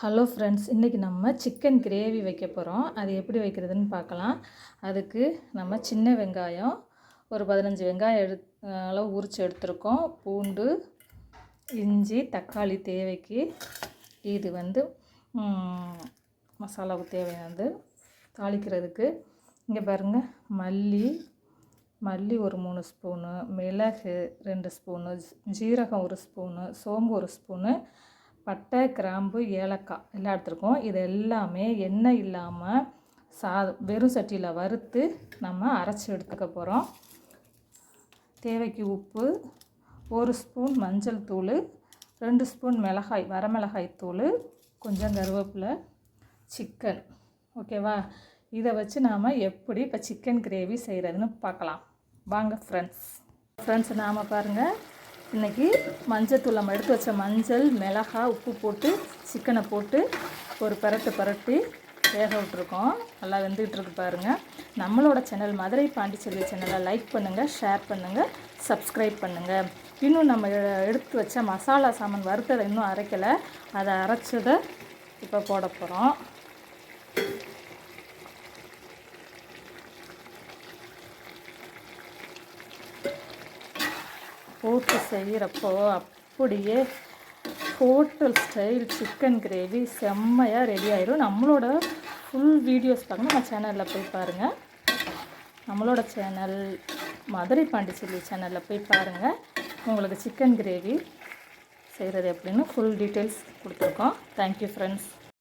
Hello friends இன்றைக்கி நம்ம chicken gravy வைக்க போகிறோம் அது எப்படி வைக்கிறதுன்னு பார்க்கலாம். அதுக்கு நம்ம சின்ன வெங்காயம் ஒரு பதினஞ்சு வெங்காயம் எடு அளவு உரித்து எடுத்திருக்கோம். பூண்டு இஞ்சி தக்காளி தேவைக்கு இது வந்து ம், மசாலாவுக்கு தேவையானது தாளிக்கிறதுக்கு. இங்கே பாருங்கள் மல்லி மல்லி ஒரு மூணு ஸ்பூனு மிளகு ரெண்டு ஸ்பூனு ஜீரகம் ஒரு ஸ்பூனு சோம்பு ஒரு ஸ்பூனு பட்டை கிராம்பு ஏலக்காய் எல்லாம் எடுத்துருக்கோம். இது எல்லாமே எண்ணெய் இல்லாமல் சா வெறும் சட்டியில் வறுத்து நம்ம அரைச்சி எடுத்துக்க போகிறோம் தேவைக்கு உப்பு ஒரு ஸ்பூன் மஞ்சள் தூள் ரெண்டு ஸ்பூன் மிளகாய் வரமிளகாய் தூள் கொஞ்சம் கருவேப்பிலை சிக்கன். ஓகேவா? இதை வச்சு நாம் எப்படி இப்போ சிக்கன் கிரேவி செய்கிறதுன்னு பார்க்கலாம். வாங்க ஃப்ரெண்ட்ஸ் ஃப்ரெண்ட்ஸ் நாம் பாருங்கள் இன்றைக்கி மஞ்சத்தூள் நம்ம எடுத்து வச்ச மஞ்சள் மிளகா உப்பு போட்டு சிக்கனை போட்டு ஒரு பரட்டு பரட்டி வேக விட்ருக்கோம் நல்லா வெந்துக்கிட்டு இருக்கு பாருங்கள் நம்மளோட சேனல் மதுரை பாண்டிச்செல்வி சேனலை லைக் பண்ணுங்கள் ஷேர் பண்ணுங்கள் சப்ஸ்கிரைப் பண்ணுங்கள் இன்னும் நம்ம எடுத்து வச்ச மசாலா சாமான் வறுத்ததை இன்னும் அரைக்கலை. அதை அரைச்சதை இப்போ போட போகிறோம் போட்டு செய்கிறப்போ அப்படியே ஹோட்டல் ஸ்டைல் சிக்கன் கிரேவி செம்மையாக ரெடி ஆயிரும். நம்மளோட ஃபுல் வீடியோஸ் பார்க்கணும். நம்ம சேனலில் போய் பாருங்கள் நம்மளோட சேனல் மதுரை பாண்டிச்சேரி சேனலில் போய் பாருங்கள் உங்களுக்கு சிக்கன் கிரேவி செய்கிறது எப்படின்னு ஃபுல் டீட்டெயில்ஸ் கொடுத்துருக்கோம். Thank you friends